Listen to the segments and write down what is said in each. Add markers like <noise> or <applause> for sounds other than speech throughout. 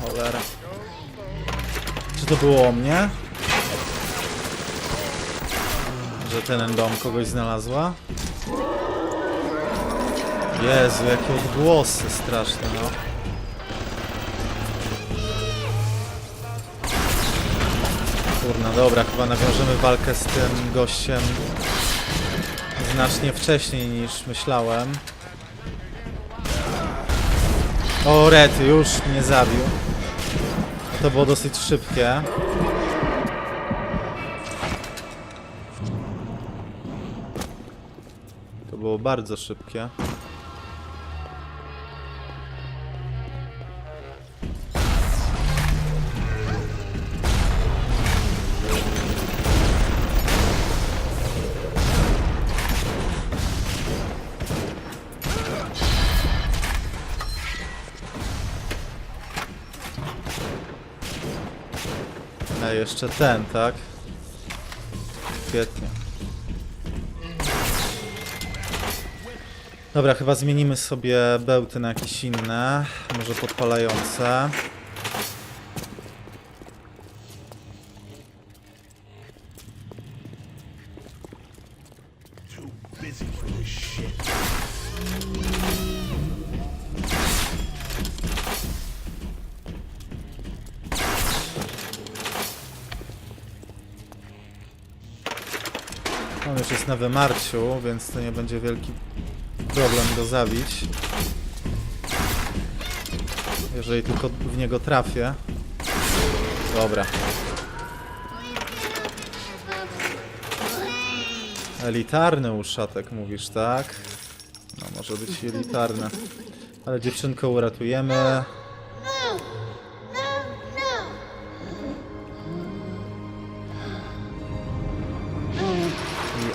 Cholera. Czy to było o mnie? Że ten dom kogoś znalazła? Jezu, jakie odgłosy straszne, no. Kurna, dobra, chyba nawiążemy walkę z tym gościem znacznie wcześniej niż myślałem. O, Red już mnie zabił. To było dosyć szybkie. To było bardzo szybkie. A jeszcze ten, tak? Świetnie. Dobra, chyba zmienimy sobie bełty na jakieś inne, może podpalające. On już jest na wymarciu, więc to nie będzie wielki problem go zabić. Jeżeli tylko w niego trafię. Dobra. Elitarny uszatek mówisz, tak? No może być elitarny. Ale dziewczynkę uratujemy.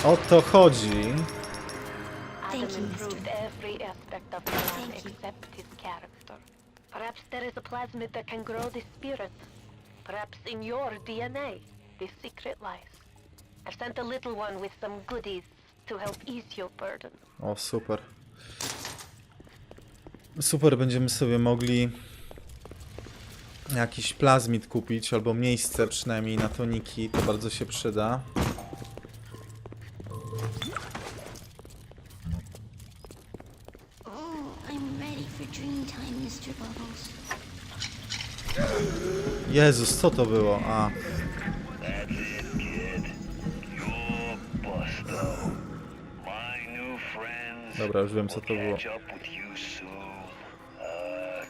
O to chodzi. Thank have you, improved mister. every aspect of the man Thank you. except his character. Perhaps there is a plasmid that can grow the spirit. Perhaps in your DNA, the secret lies. I've sent a little one with some goodies to help ease your burden. O, super. Super, będziemy sobie mogli jakiś plazmid kupić, albo miejsce przynajmniej na toniki, to bardzo się przyda. Dream time, Mr. Bubbles. Jezus, co to było? A, That's it, kid. You're Busto. My new friends. dobra, już wiem co to było. Catch up with you soon.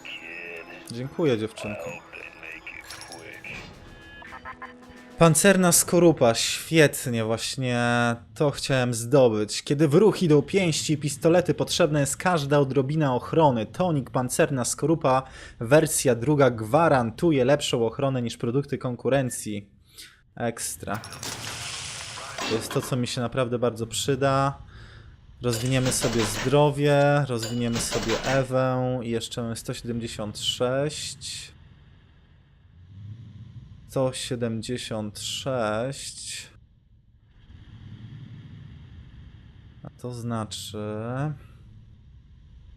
Kid. Dziękuję dziewczynko. Hope Pancerna skorupa, świetnie, właśnie to chciałem zdobyć. Kiedy w ruch idą pięści i pistolety, potrzebna jest każda odrobina ochrony. Tonik Pancerna skorupa, wersja druga, gwarantuje lepszą ochronę niż produkty konkurencji. Ekstra. To jest to, co mi się naprawdę bardzo przyda. Rozwiniemy sobie zdrowie, rozwiniemy sobie Ewę i jeszcze mamy 176. 176. A to znaczy,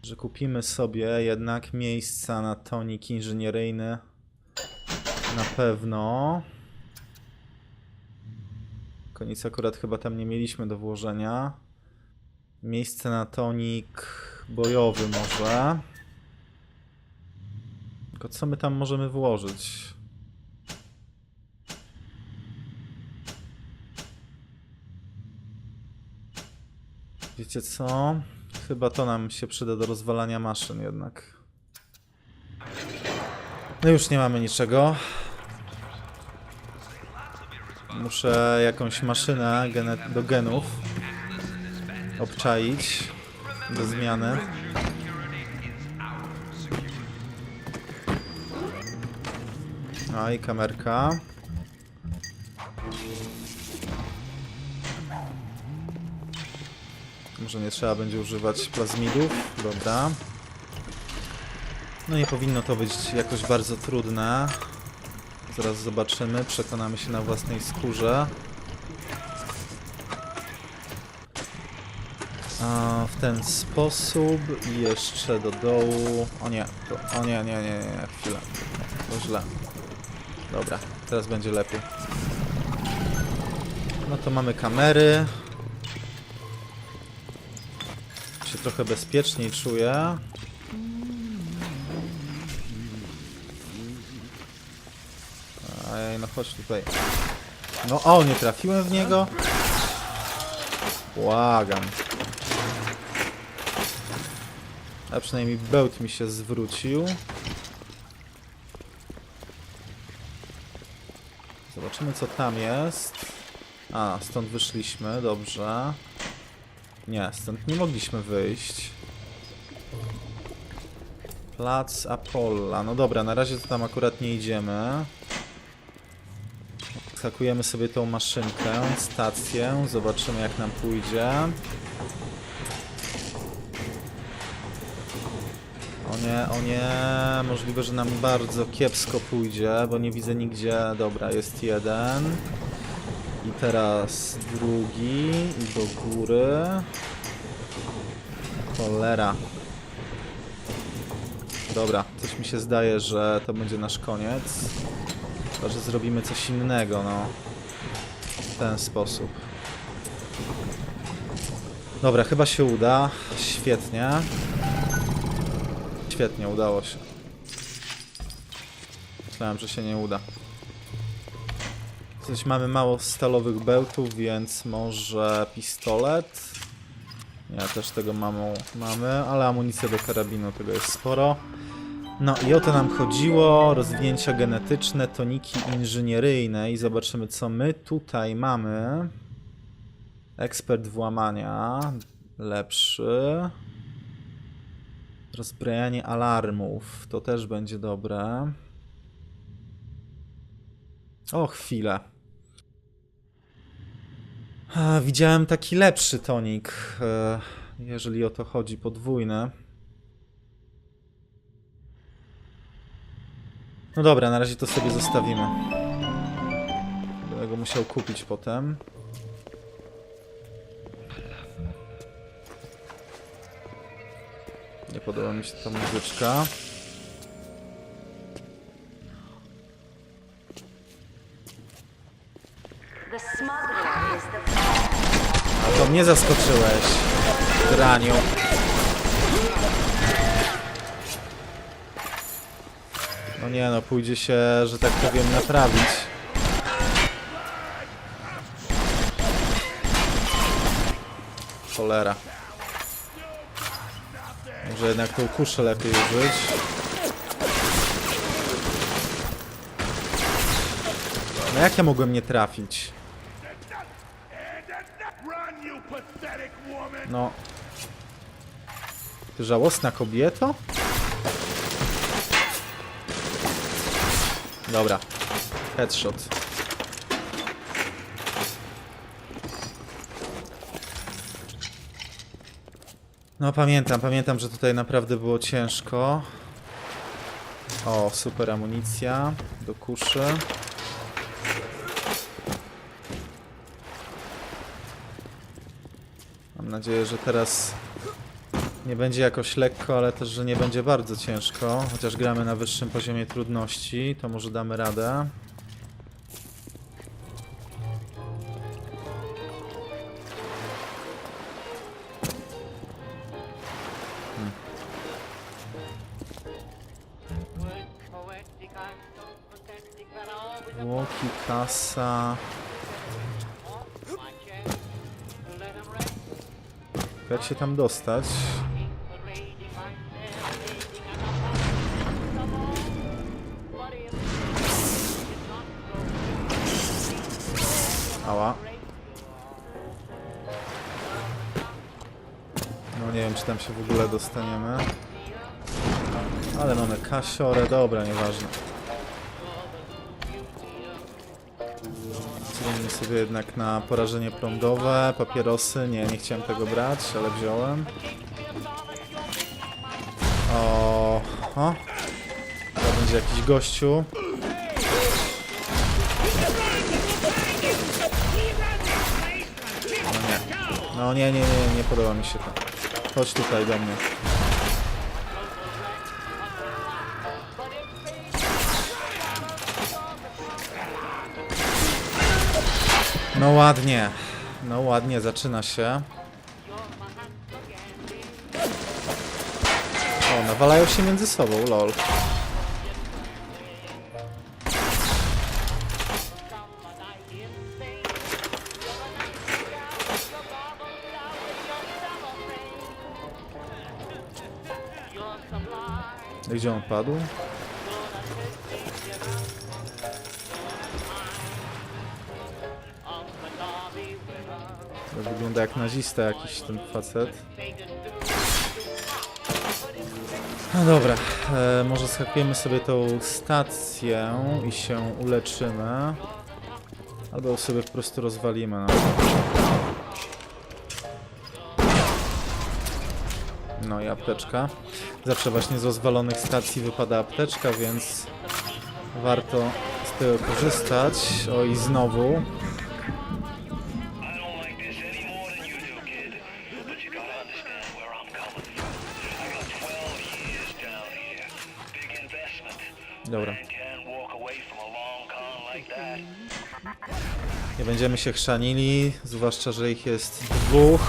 że kupimy sobie jednak miejsca na tonik inżynieryjny. Na pewno. Koniec akurat chyba tam nie mieliśmy do włożenia. Miejsce na tonik bojowy może. Tylko co my tam możemy włożyć? Wiecie co? Chyba to nam się przyda do rozwalania maszyn jednak. No już nie mamy niczego. Muszę jakąś maszynę do genów obczaić do zmiany. A i kamerka. Może nie trzeba będzie używać plazmidów. Dobra. No nie powinno to być jakoś bardzo trudne. Zaraz zobaczymy, przekonamy się na własnej skórze. A, w ten sposób i jeszcze do dołu. O nie, to, o nie, nie, nie, nie, chwilę. To źle. Dobra, teraz będzie lepiej. No to mamy kamery. Trochę bezpieczniej czuję. Ej, no chodź tutaj. No o, nie trafiłem w niego. Błagam. A przynajmniej bełt mi się zwrócił. Zobaczymy co tam jest. A, stąd wyszliśmy, dobrze. Nie, stąd nie mogliśmy wyjść. Plac Apolla. No dobra, na razie to tam akurat nie idziemy. Skakujemy sobie tą maszynkę, stację, zobaczymy jak nam pójdzie. O nie, o nie, możliwe, że nam bardzo kiepsko pójdzie, bo nie widzę nigdzie. Dobra, jest jeden. Teraz drugi i do góry. Cholera. Dobra, coś mi się zdaje, że to będzie nasz koniec. Chyba, że zrobimy coś innego, no. W ten sposób. Dobra, chyba się uda. Świetnie. Świetnie, udało się. Myślałem, że się nie uda. Coś mamy mało stalowych bełtów, więc może pistolet. Nie, też tego mamy, mamy, ale amunicja do karabinu tego jest sporo. No i o to nam chodziło, rozwinięcia genetyczne, toniki inżynieryjne i zobaczymy co my tutaj mamy. Ekspert włamania, lepszy. Rozbrajanie alarmów, to też będzie dobre. O, chwilę. A, widziałem taki lepszy tonik, e, jeżeli o to chodzi, podwójny. No dobra, na razie to sobie zostawimy. Będę go musiał kupić potem. Nie podoba mi się ta muzyczka. The the A to mnie zaskoczyłeś, graniu. No nie no, pójdzie się, że tak powiem, naprawić. Cholera. Może jednak tą kuszę lepiej użyć. No jak ja mogłem nie trafić? No. Ty żałosna kobieto? Dobra. Headshot. No pamiętam, pamiętam, że tutaj naprawdę było ciężko. O, super amunicja do kuszy. Mam nadzieję, że teraz nie będzie jakoś lekko, ale też, że nie będzie bardzo ciężko. Chociaż gramy na wyższym poziomie trudności, to może damy radę. Łoki, kasa. Jak się tam dostać? Ała. No nie wiem, czy tam się w ogóle dostaniemy. Ale mamy kasiorę, dobra, nieważne. Zrobimy sobie jednak na porażenie prądowe, papierosy. Nie, nie chciałem tego brać, ale wziąłem. O, o. To będzie jakiś gościu. No nie. No nie, nie, nie, nie podoba mi się to. Chodź tutaj do mnie. No ładnie. No ładnie, zaczyna się. O, nawalają się między sobą, lol. Gdzie on padł? Wygląda jak nazista jakiś ten facet. No dobra, e, może schakujemy sobie tą stację i się uleczymy. Albo sobie po prostu rozwalimy. No, no i apteczka. Zawsze właśnie z rozwalonych stacji wypada apteczka, więc warto z tego korzystać. O i znowu. That. Nie będziemy się chrzanili, zwłaszcza, że ich jest dwóch.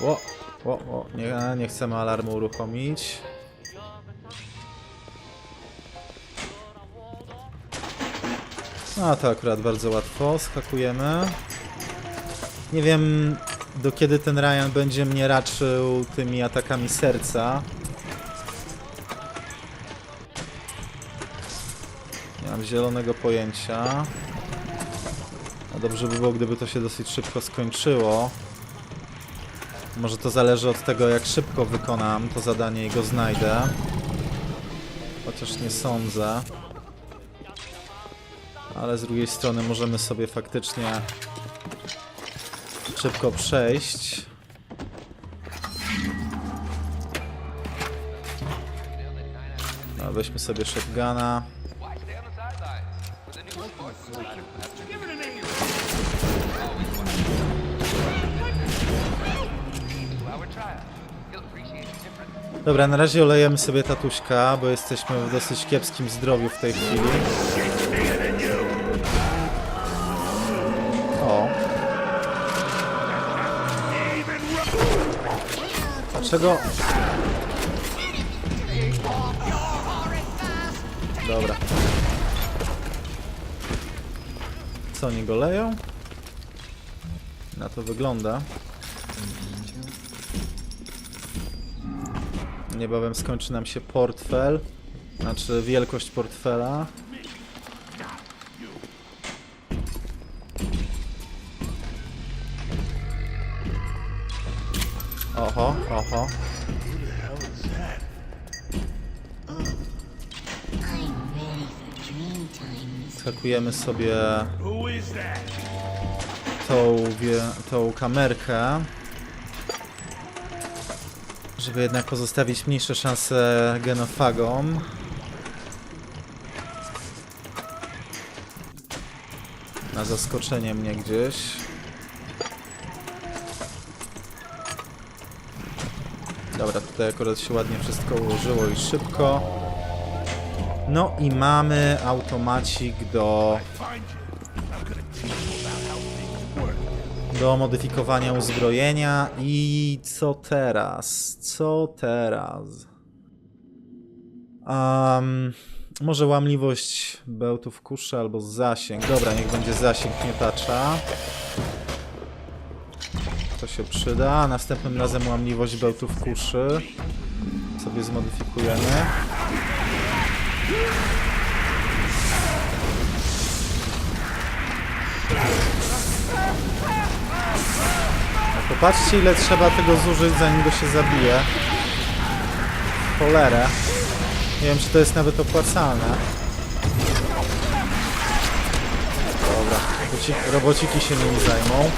Ło, ło, ło. Nie, nie chcemy alarmu uruchomić. No to akurat bardzo łatwo, skakujemy. Nie wiem do kiedy ten Ryan będzie mnie raczył tymi atakami serca. Zielonego pojęcia. A dobrze by było, gdyby to się dosyć szybko skończyło. Może to zależy od tego, jak szybko wykonam to zadanie i go znajdę. Chociaż nie sądzę. Ale z drugiej strony możemy sobie faktycznie szybko przejść. No, weźmy sobie shotguna. Dobra, na razie olejemy sobie tatuśka, bo jesteśmy w dosyć kiepskim zdrowiu w tej chwili. O. Dlaczego? Dobra. Co, oni go leją? Na to wygląda. Niebawem skończy nam się portfel. Znaczy wielkość portfela. Oho, oho. Skakujemy sobie tą, tą kamerkę. Żeby jednak pozostawić mniejsze szanse genofagom. Na zaskoczenie mnie gdzieś. Dobra, tutaj akurat się ładnie wszystko ułożyło i szybko. No i mamy automacik do do modyfikowania uzbrojenia i co teraz? Co teraz? Um, może łamliwość bełtów kuszy albo zasięg. Dobra, niech będzie zasięg miotacza. To się przyda. Następnym razem łamliwość bełtów kuszy. Sobie zmodyfikujemy. Popatrzcie ile trzeba tego zużyć zanim go się zabije. Cholerę. Nie wiem czy to jest nawet opłacalne. Dobra, roboci robociki się nimi zajmą.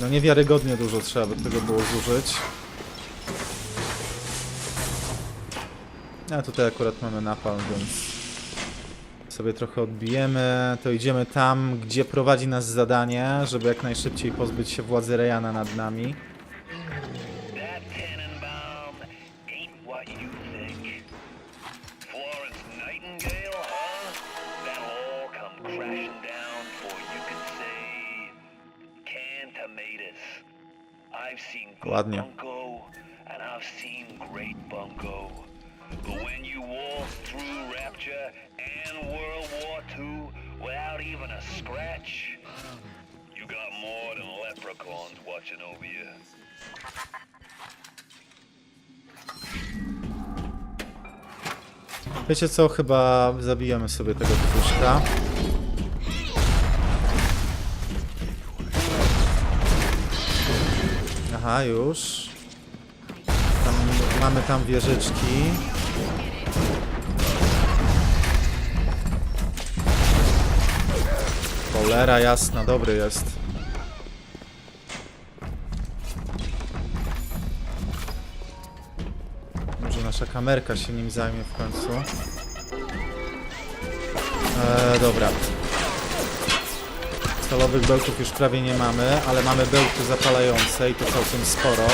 No niewiarygodnie dużo trzeba by tego było zużyć. A tutaj akurat mamy napalm, więc sobie trochę odbijemy. To idziemy tam, gdzie prowadzi nas zadanie, żeby jak najszybciej pozbyć się władzy Rejana nad nami. Scratch, you got more than leprechauns watching over you. Wiecie co, chyba zabijemy sobie tego tłuszcza. Aha, już. Tam, mamy tam wieżyczki. Cholera jasna, dobry jest. Może nasza kamerka się nim zajmie w końcu. Eee, dobra. Stalowych bełtów już prawie nie mamy, ale mamy bełty zapalające i to całkiem sporo.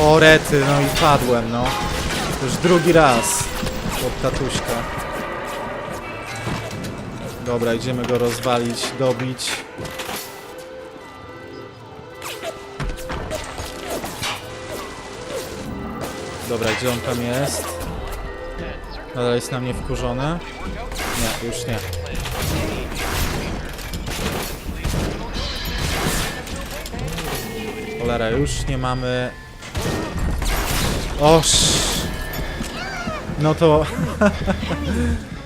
O rety, no i padłem, no. Już drugi raz od tatuśka. Dobra, idziemy go rozwalić, dobić. Dobra, gdzie on tam jest? Nadal jest na mnie wkurzony? Nie, już nie. Cholera, już nie mamy... Oż! No to... <laughs>